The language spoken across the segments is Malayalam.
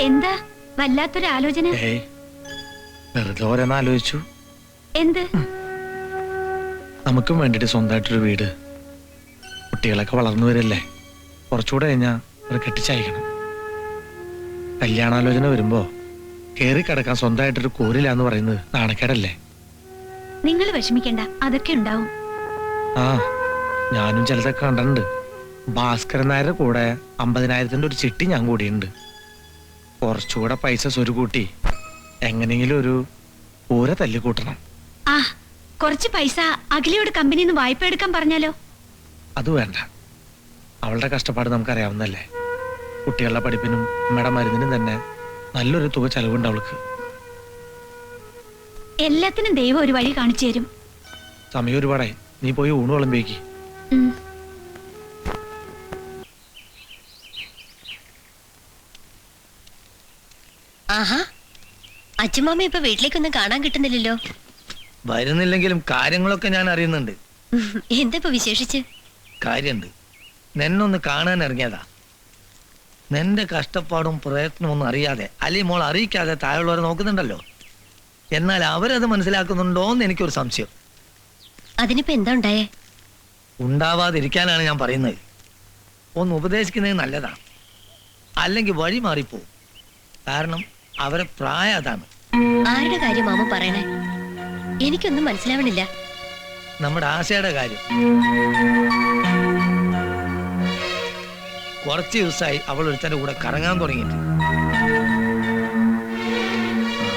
എന്താ? വല്ലാത്തൊരു ആലോചന. ഏയ് വെറുതെ ഓരോന്ന് ആലോചിച്ചു. എന്ത്? നമുക്കും വേണ്ടിട്ട് സ്വന്തമായിട്ടൊരു വീട്. കുട്ടികളൊക്കെ വളർന്നു വരല്ലേ? കുറച്ചുകൂടെ കഴിഞ്ഞാ ഒരു കെട്ടിച്ചയക്കണം. കല്യാണാലോചന വരുമ്പോ കേറി കിടക്കാൻ സ്വന്തമായിട്ടൊരു കൂരിലാന്ന് പറയുന്നത് നാണക്കേടല്ലേ? നിങ്ങൾ വിഷമിക്കണ്ട അതൊക്കെ ഉണ്ടാവും. ആ ഞാനും ചിലതൊക്കെ കണ്ടിട്ടുണ്ട്. ഭാസ്കരൻ നായരുടെ കൂടെ അമ്പതിനായിരത്തിന്റെ ഒരു ചിട്ടി ഞാൻ കൂടിയുണ്ട് കുറച്ചുകൂടെ പൈസ സ്വരുകൂട്ടി എങ്ങനെയെങ്കിലും ഒരു ഊര തല്ലിക്കൂട്ടണം ആ കുറച്ച് പൈസ അഖിലയോട് കമ്പനിയിൽ നിന്ന് വായ്പ എടുക്കാൻ പറഞ്ഞാലോ? അത് വേണ്ട. അവളുടെ കഷ്ടപ്പാട് നമുക്കറിയാവുന്നല്ലേ കുട്ടികളുടെ പഠിപ്പിനും അമ്മയുടെ മരുന്നിനും തന്നെ നല്ലൊരു തുക ചെലവുണ്ട് അവൾക്ക്. എല്ലാത്തിനും ദൈവം ഒരു വഴി കാണിച്ചു തരും. സമയം ഒരുപാടായി. നീ പോയി ഊണ് വിളമ്പിയേക്ക് ഉം. ആഹാ അച്ഛമ്മ ഇപ്പൊ വീട്ടിലേക്കൊന്നും കാണാൻ കിട്ടുന്നില്ലല്ലോ. വരുന്നില്ലെങ്കിലും കാര്യങ്ങളൊക്കെ ഞാൻ അറിയുന്നുണ്ട്. എന്താ ഇപ്പൊ വിശേഷിച്ച്? കാര്യണ്ട്. നിന്നൊന്ന് കാണാൻ ഇറങ്ങിയതാ. നിന്റെ കഷ്ടപ്പാടും പ്രയത്നവും ഒന്നും അറിയാതെ അല്ലെങ്കിൽ മോൾ അറിയിക്കാതെ താഴെയുള്ളവരെ നോക്കുന്നുണ്ടല്ലോ? എന്നാൽ അവരത് മനസ്സിലാക്കുന്നുണ്ടോ എന്ന് എനിക്കൊരു സംശയം. അതിനിപ്പോ എന്താ ഉണ്ടായേ? ഉണ്ടാവാതിരിക്കാനാണ് ഞാൻ പറയുന്നത്. ഒന്ന് ഉപദേശിക്കുന്നത് നല്ലതാണ് അല്ലെങ്കിൽ വഴി മാറിപ്പോവും. കാരണം അവരെ പ്രായം അതാണ്. ആരുടെ കാര്യം മാമ പറയണേ? എനിക്കൊന്നും മനസ്സിലാവണില്ല. നമ്മുടെ ആശയുടെ കാര്യം. കുറച്ച് ദിവസമായി അവൾ ഒരുത്തന്റെ കൂടെ കറങ്ങാൻ തുടങ്ങിയിട്ട്.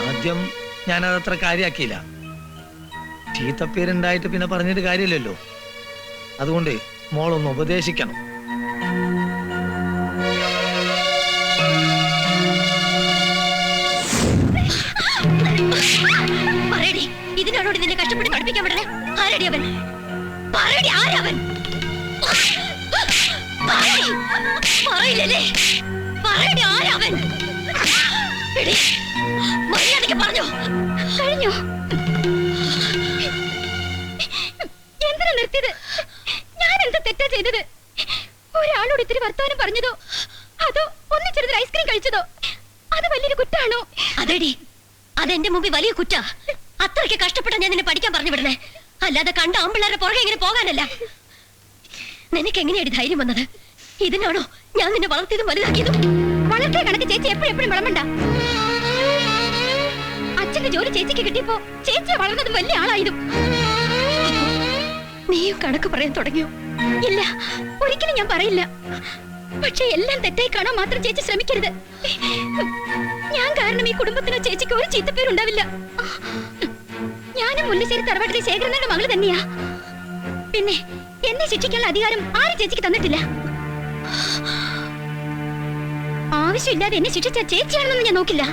ആദ്യം ഞാനതത്ര കാര്യാക്കിയില്ല. ചീത്തപ്പേരുണ്ടായിട്ട് പിന്നെ പറഞ്ഞിട്ട് കാര്യമില്ലല്ലോ. അതുകൊണ്ട് മോളൊന്ന് ഉപദേശിക്കണം. ആരടി അവൻ. പറയടി ആരവൻ. പറയില്ലല്ലേ? പറയടി ആരവൻ? എടി, മര്യാദയ്ക്ക് പറഞ്ഞോ. കഴിഞ്ഞോ? എന്തിനാ നിർത്തിയത്? ഞാൻ എന്താ തെറ്റാ ചെയ്തത്? ഒരാളോട് ഇത്തിരി വർത്തമാനം പറഞ്ഞതോ? അതോ ഒന്നിച്ചെടുത്ത് ഐസ്ക്രീം കഴിച്ചതോ? അത് വലിയൊരു കുറ്റാണോ? അതെടി അതെന്റെ മുമ്പിൽ വലിയ കുറ്റാ. അത്രയ്ക്ക് കഷ്ടപ്പെട്ട ഞാൻ നിന്നെ പഠിക്കാൻ പറഞ്ഞു വിടണേ അല്ലാതെ കണ്ട ആമ്പിള്ളേരുടെ പുറകെ ഇങ്ങനെ പോകാനല്ല. നിനക്ക് എങ്ങനെയാണ് ധൈര്യം വന്നത്? ഇതിനാണോ ഞാൻ നിന്നെ വളർത്തിയതും വലുതാക്കിയതും? വളർത്തിയ കണക്ക് ചേച്ചി എപ്പോഴും വിളമ്പണ്ട. അച്ഛന്റെ ജോലി ചേച്ചിക്ക് കിട്ടിയപ്പോ ചേച്ചി വളർന്നതും വലിയ ആളായതും നീയും കണക്ക് പറയാൻ തുടങ്ങിയോ? ഇല്ല ഒരിക്കലും ഞാൻ പറയില്ല. പക്ഷെ എല്ലാം തെറ്റായി കാണാൻ മാത്രം ചേച്ചി ശ്രമിക്കരുത്. ഞാൻ കാരണം ഈ കുടുംബത്തിനോ ചേച്ചിക്ക് ഒരു ചീത്തപ്പേരുണ്ടാവില്ല. ഞാനും മുല്ലശ്ശേരി തറവാട്ടിലെ ശേഖരനയുടെ മകൾ തന്നെയാ. പിന്നെ എന്നെ ശിക്ഷിക്കാനുള്ള അധികാരം ആരും ചേച്ചിക്ക് തന്നിട്ടില്ല. ആവശ്യമില്ലാതെ എന്നെ ശിക്ഷിച്ച ചേച്ചിയാണെന്നൊന്നും ഞാൻ നോക്കില്ല.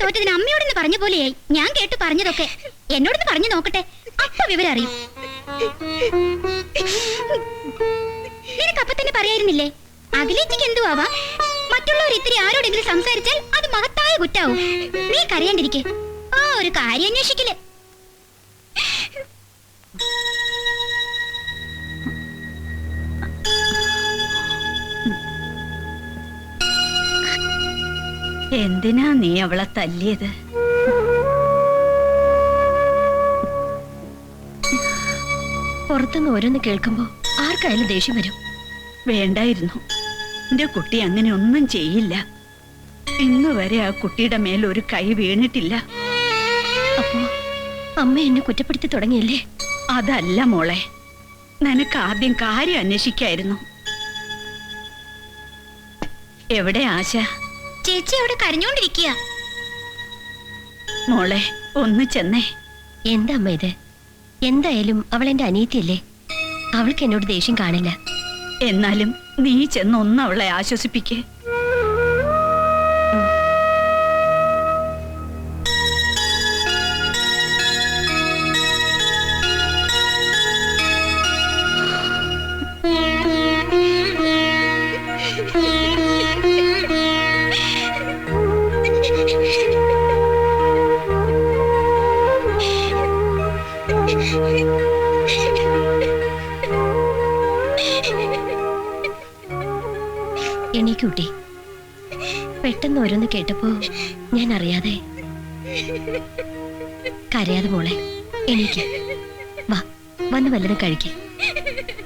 തോറ്റതിന് അമ്മയോടൊന്ന് പറഞ്ഞ പോലെയായി. ഞാൻ കേട്ടു പറഞ്ഞതൊക്കെ. എന്നോടൊന്ന് പറഞ്ഞു നോക്കട്ടെ. അപ്പൊ വിവരം അറിയും. നിനക്ക് അപ്പൊ തന്നെ പറയായിരുന്നില്ലേ? അഖിലേച്ചിക്ക് എന്തു ആവാം മറ്റുള്ളവർ ഇത്തിരി ആരോടെങ്കിലും സംസാരിച്ചാൽ അത് മഹത്തായ കുറ്റാവും. നീ കരയാണ്ടിരിക്കെ. ആ ഒരു കാര്യം അന്വേഷിക്കില്ല? എന്തിനാ നീ അവളെ തല്ലിയത്? പുറത്തുനിന്ന് ഓരോന്ന് കേൾക്കുമ്പോ ആർക്കായാലും ദേഷ്യം വരും. വേണ്ടായിരുന്നു. എന്റെ കുട്ടി അങ്ങനെ ഒന്നും ചെയ്യില്ല. ഇന്ന് വരെ ആ കുട്ടിയുടെ മേൽ ഒരു കൈ വീണിട്ടില്ല. അപ്പോ അമ്മ എന്നെ കുറ്റപ്പെടുത്തി തുടങ്ങിയല്ലേ? അതല്ല മോളെ നിനക്ക് ആദ്യം കാര്യം അന്വേഷിക്കായിരുന്നു. എവിടെ ആശ? ചേച്ചി അവിടെ കരഞ്ഞോണ്ടിരിക്കുക മോളെ ഒന്ന് ചെന്നേ. എന്താ അമ്മ ഇത്? എന്തായാലും അവൾ എന്റെ അനിയത്തിയല്ലേ? അവൾക്ക് എന്നോട് ദേഷ്യം കാണില്ല. എന്നാലും നീ ചെന്ന് ഒന്ന് അവളെ ആശ്വസിപ്പിക്കേ. ഓരോന്ന് കേട്ടപ്പോ ഞാൻ അറിയാതെ കരയാതെ മോളെ എനിക്ക് വാ വന്ന് വല്ലതും കഴിക്ക്.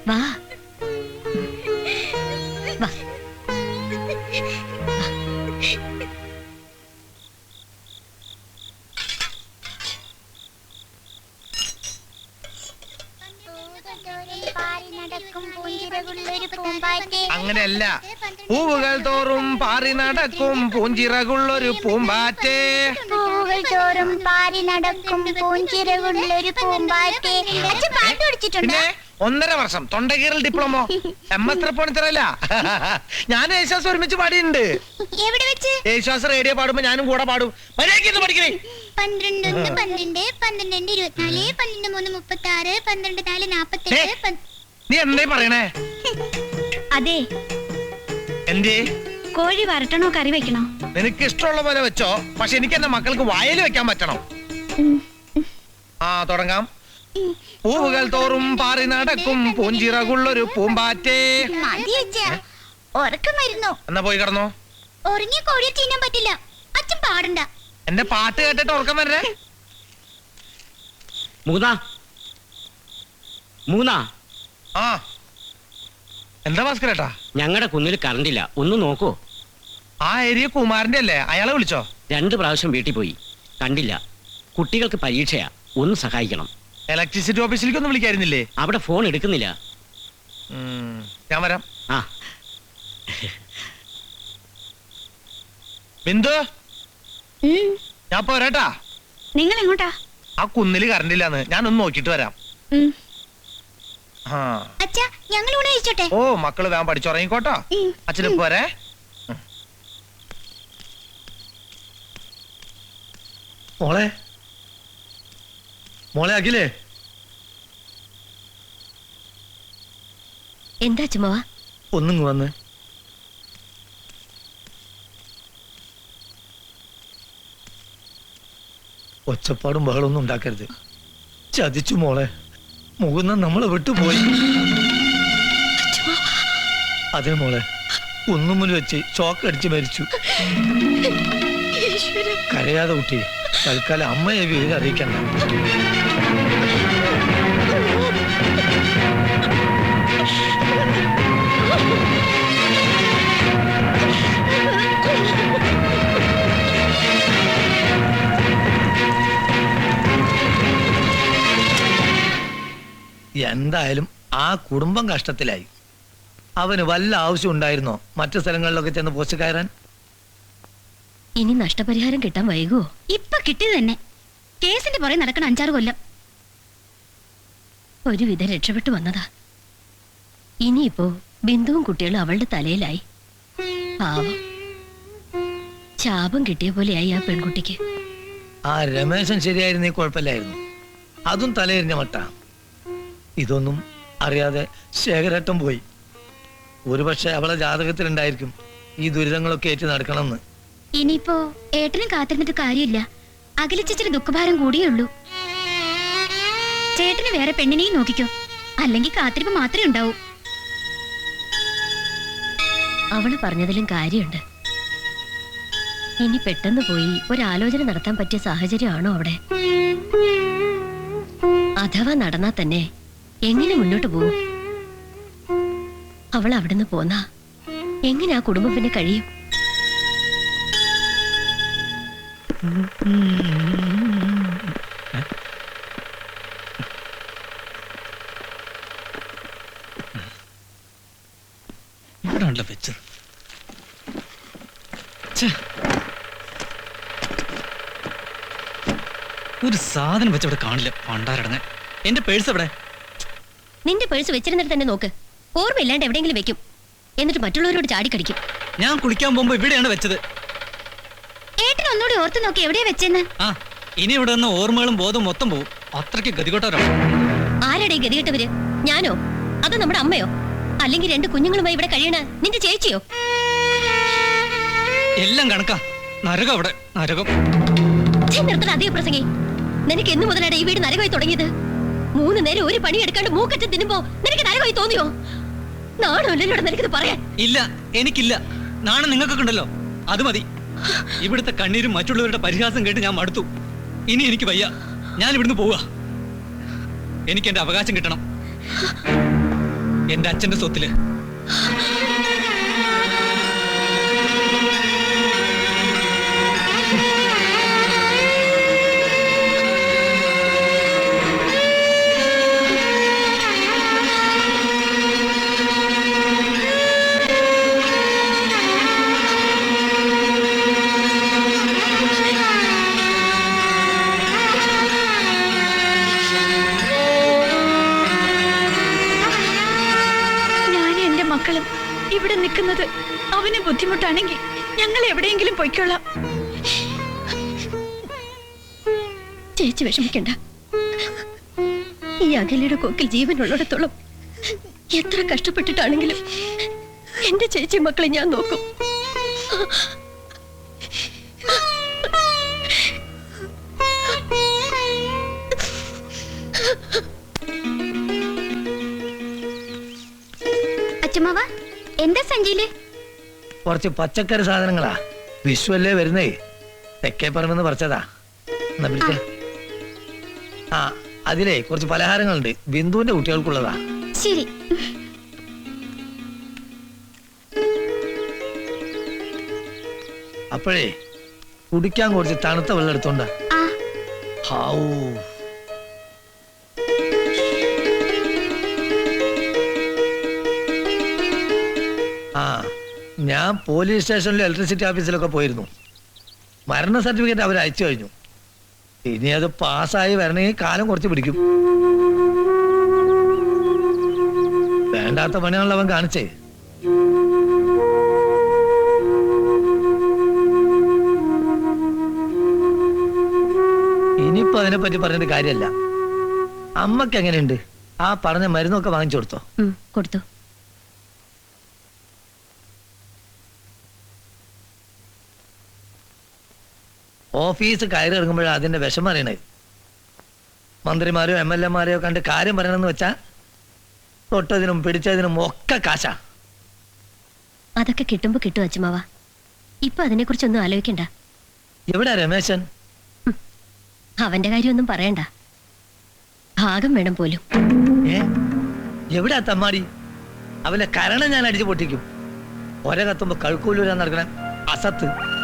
വാ. പാറി നടക്കും. പൂഞ്ചിറകുള്ളൊരു പൂമ്പാറ്റേ. പൂവുകൾ തോറും പാറി നടക്കും. പൂഞ്ചിറകുള്ളൊരു പൂമ്പാറ്റേ. അച്ഛൻ പാട്ട് പഠിച്ചിട്ടുണ്ട്? പിന്നെ ഒന്നര വർഷം. തൊണ്ടകീറൽ ഡിപ്ലോമോ. എം എസ് തൃപ്പൂണിത്തറല്ല ഞാൻ യേശുദാസ് ഒരുമിച്ച് പാടിയിട്ടുണ്ട്. എവിടെ വെച്ച്? യേശുദാസ് റേഡിയോ പാടുമ്പോ ഞാനും കൂടെ പാടും. മര്യാദയ്ക്ക് പഠിക്കണേ. പന്ത്രണ്ട് ഒന്ന് പന്ത്രണ്ട് പന്ത്രണ്ട് രണ്ട് ഇരുപത്തിനാല് പന്ത്രണ്ട് മൂന്ന് മുപ്പത്തി ആറ് പന്ത്രണ്ട് നാല് നാപ്പത്തെട്ട് നീ എന്തേ പറയണേ? അതെ. എന്തേ? കോഴി വരട്ടണോ കറി വെക്കണോ? നിനക്ക് ഇഷ്ടമുള്ള പോലെ വെച്ചോ. പക്ഷെ എനിക്ക് എന്റെ മക്കൾക്ക് വായിൽ വെക്കാൻ പറ്റണം. ആ തുടങ്ങാം. പൂവുകൾ തോറും പാറി നടക്കും. പൂഞ്ചിറകുള്ളൊരു പൂമ്പാറ്റേ. ഉറക്കം വരുന്നു. എന്നാ പോയി കിടന്നോ. ഉറങ്ങിയ കോഴിയെ തിന്നാൻ പറ്റില്ല. അച്ഛൻ പാടണ്ട. എന്റെ പാട്ട് കേട്ടിട്ട് ഉറക്കം വരണേ മൂന്നാ. മൂന്നാ. ആ. എന്താ ഭാസ്കരേട്ടാ? ഞങ്ങളുടെ കുന്നിൽ കറണ്ടില്ല ഒന്ന് നോക്കൂ. ആ ഏരിയ കുമാരന്റെ അല്ലേ? അയാളെ വിളിച്ചോ? രണ്ട് പ്രാവശ്യം വീട്ടിൽ പോയി. കണ്ടില്ല. കുട്ടികൾക്ക് പരീക്ഷയാ. ഒന്ന് സഹായിക്കണം. ഇലക്ട്രിസിറ്റി ഓഫീസിലേക്ക് ഒന്നും വിളിക്കായിരുന്നില്ലേ? അവിടെ ഫോൺ എടുക്കുന്നില്ല. ഉം, ഞാൻ വരാം. ആ. ബിന്ദു? ഞാൻ പോരാട്ടാ നിങ്ങൾ എങ്ങോട്ടാ ആ കുന്നിൽ കറണ്ട് ഇല്ലാന്ന്. ഞാൻ ഒന്ന് നോക്കിട്ട് വരാം ആ. അച്ഛാ ഞങ്ങൾ ഊണ് കഴിച്ചോട്ടെ? ഓ മക്കൾ വേഗം പഠിച്ചുറങ്ങിക്കോട്ടോ അച്ഛന് പോരെ മോളെ. മോളെ അഖിലേ. എന്താ ചുമവാ ഒന്നും വന്ന്. ഒച്ചപ്പാടും ബഹളമൊന്നും ഉണ്ടാക്കരുത്. ചതിച്ചു മോളെ. മുകുന്ന നമ്മളെ വിട്ടുപോയി. അതെ മോളെ കുന്നുമുൽ വെച്ച് ചോക്കടിച്ച് മരിച്ചു. കരയാതെ കുട്ടി തൽക്കാലം അമ്മയെ വിവരം അറിയിക്കണ്ട. എന്തായാലും ആ കുടുംബം കഷ്ടത്തിലായി. അവന് വല്ല ആവശ്യം ഉണ്ടായിരുന്നോ? മറ്റു സ്ഥലങ്ങളിലൊക്കെ ചെന്ന് പോസ്റ്റ് കയറാൻ? ഇനി നഷ്ടപരിഹാരം കിട്ടാൻ വൈകുവോ ഇപ്പൊ കിട്ടിയത് തന്നെ. കേസിന്റെ പുറകെ നടക്കണ അഞ്ചാറ് കൊല്ലം. ഒരുവിധം രക്ഷപ്പെട്ടു വന്നതാ. ഇനിയിപ്പോ ബിന്ദുവും കുട്ടികളും അവളുടെ തലയിലായി. പാവം. ശാപം കിട്ടിയ പോലെയായി ആ പെൺകുട്ടിക്ക്. ആ രമേശൻ ശരിയായിരുന്നേ കുഴപ്പമില്ലായിരുന്നു. അതും തലയെറിഞ്ഞ മട്ട. ഇതൊന്നും അറിയാതെ ശേഖരട്ടം പോയി. ഒരുപക്ഷെ അവളെ ജാതകത്തിലുണ്ടായിരിക്കും ഈ ദുരിതങ്ങളൊക്കെ ഏറ്റു നടക്കണമെന്ന്. ഇനിയിപ്പോ ഏട്ടനും കാത്തിരുന്നിട്ട് കാര്യമില്ല. അകലിച്ചിരി ദുഃഖഭാരം കൂടിയേ ഉള്ളൂ. ചേട്ടന് വേറെ പെണ്ണിനെയും നോക്കിക്കോ. അല്ലെങ്കിൽ കാത്തിരിപ്പ് മാത്രമേ ഉണ്ടാവൂ. അവൾ പറഞ്ഞതിലും കാര്യമുണ്ട്. ഇനി പെട്ടെന്ന് പോയി ഒരാലോചന നടത്താൻ പറ്റിയ സാഹചര്യമാണോ അവിടെ? അഥവാ നടന്നാ തന്നെ എങ്ങനെ മുന്നോട്ട് പോകും അവൾ അവിടുന്ന് പോന്നാ? എങ്ങനെ ആ കുടുംബം പിന്നെ കഴിയും? ഇവിടെയാണല്ലോ വെച്ചത്. ഒരു സാധനം വെച്ച് അവിടെ കാണില്ല. പണ്ടാരടങ്ങ്. എന്റെ പേഴ്സ് എവിടെ? നിന്റെ പേഴ്സ് വെച്ചിരുന്നിട്ട് തന്നെ നോക്ക്. ഓർമ്മയില്ലാണ്ട് എവിടെയെങ്കിലും വെക്കും. എന്നിട്ട് മറ്റുള്ളവരോട് ചാടിക്കടിക്കും. ഞാൻ കുളിക്കാൻ പോകുമ്പോ ഇവിടെയാണ് വെച്ചത്. ഒന്നുകൂടി ഓർത്തു നോക്കി എവിടെയാ വെച്ചെന്ന്? ആ ഇനി ഇവിടെ നിന്ന് ഓർമ്മകളും ബോധം മൊത്തം പോവും. അത്രയ്ക്ക് ഗതികെട്ടവരാണ് ആരുടെ ഗതികെട്ടവര്? ഞാനോ? അതോ നമ്മുടെ അമ്മയോ? അല്ലെങ്കിൽ രണ്ട് കുഞ്ഞുങ്ങളുമായി ഇവിടെ കഴിയണ നിന്റെ ചേച്ചിയോ? എല്ലാം കണക്കാ. നരകം അവിടെ നരകം. ഛെ, നിർത്തണ അതേ പ്രസംഗി. നിനക്ക് എന്ന് മുതലാണ് ഈ വീട് നരകമായി തുടങ്ങിയത്? മൂന്ന് നേരം ഒരു പണി എടുക്കാണ്ട് മൂക്കറ്റം തിന്നുമ്പോ നിനക്ക് നരകമായി തോന്നിയോ? നാണോ ഇല്ലല്ലോടെ നിനക്കിത് പറയാൻ? ഇല്ല എനിക്കില്ല. നാണം നിങ്ങൾക്കൊക്കെ ഉണ്ടല്ലോ. അത് മതി. ഇവിടുത്തെ കണ്ണീരും മറ്റുള്ളവരുടെ പരിഹാസം കേട്ട് ഞാൻ മടുത്തു. ഇനി എനിക്ക് വയ്യ. ഞാൻ ഇവിടുന്ന് പോവുക. എനിക്ക് എന്റെ അവകാശം കിട്ടണം. എന്റെ അച്ഛന്റെ സ്വത്തിൽ. ബുദ്ധിമുട്ടാണെങ്കിൽ ഞങ്ങൾ എവിടെയെങ്കിലും പൊയ്ക്കൊള്ളാം. ചേച്ചി വിഷമിക്കണ്ട. ഈ അകലിയുടെ കൊക്കിൽ ജീവനുള്ളിടത്തോളം എത്ര കഷ്ടപ്പെട്ടിട്ടാണെങ്കിലും എന്റെ ചേച്ചി മക്കളെ ഞാൻ നോക്കും. അച്ഛമ്മവ എന്താ സഞ്ചിയിൽ കുറച്ച് പച്ചക്കറി സാധനങ്ങളാ. വിഷുവല്ലേ വരുന്നേ? തെക്കേ പറമ്പെന്ന് പറിച്ചതാ. എന്നാ പിടിച്ച? ആ അതിലെ കുറച്ച് പലഹാരങ്ങളുണ്ട്. ബിന്ദുവിന്റെ കുട്ടികൾക്കുള്ളതാ. ശരി. അപ്പോഴേ കുടിക്കാൻ കുറച്ച് തണുത്ത വെള്ളം എടുത്തോണ്ട ആ. ഹാവൂ. ആ. ഞാൻ പോലീസ് സ്റ്റേഷനിലും ഇലക്ട്രിസിറ്റി ഓഫീസിലൊക്കെ പോയിരുന്നു. മരണ സർട്ടിഫിക്കറ്റ് അവർ അയച്ചു കഴിഞ്ഞു. ഇനി അത് പാസ്സായി വരണമെങ്കിൽ കാലം കുറച്ച് പിടിക്കും. വേണ്ടാത്ത പണിയാണല്ലോ അവൻ കാണിച്ചേ. ഇനിയിപ്പോ അതിനെപ്പറ്റി പറഞ്ഞിട്ട് കാര്യമല്ല അമ്മയ്ക്ക് എങ്ങനെയുണ്ട്? ആ പറഞ്ഞ മരുന്നൊക്കെ വാങ്ങിച്ചു കൊടുത്തോ? കൊടുത്തോ കൊടുത്തു. ഓഫീസ് കയറി ഇറങ്ങുമ്പോഴാണ് അതിന്റെ വിഷം അറിയണേ. മന്ത്രിമാരെയോ എം എൽ എമാരെയോ കണ്ട് കാര്യം പറയണമെന്ന് വെച്ചാ തൊട്ടതിനും പിടിച്ചതിനും ഒക്കെ കാശാ. അതൊക്കെ കിട്ടുമ്പോ കിട്ടും അച്ഛമാവ. ഇപ്പൊ അതിനെ കുറിച്ചൊന്നും ആലോചിക്കണ്ട. എവിടാ രമേശൻ? അവന്റെ കാര്യമൊന്നും പറയണ്ട. ഭാഗം വേണം പോലും. ഏ? എവിടാ തമ്മാടി? അവന്റെ കരണം ഞാൻ അടിച്ചു പൊട്ടിക്കും. ഒരേ കത്തുമ്പോ കഴുക്കൂലൂരാ നടക്കണ അസത്ത്.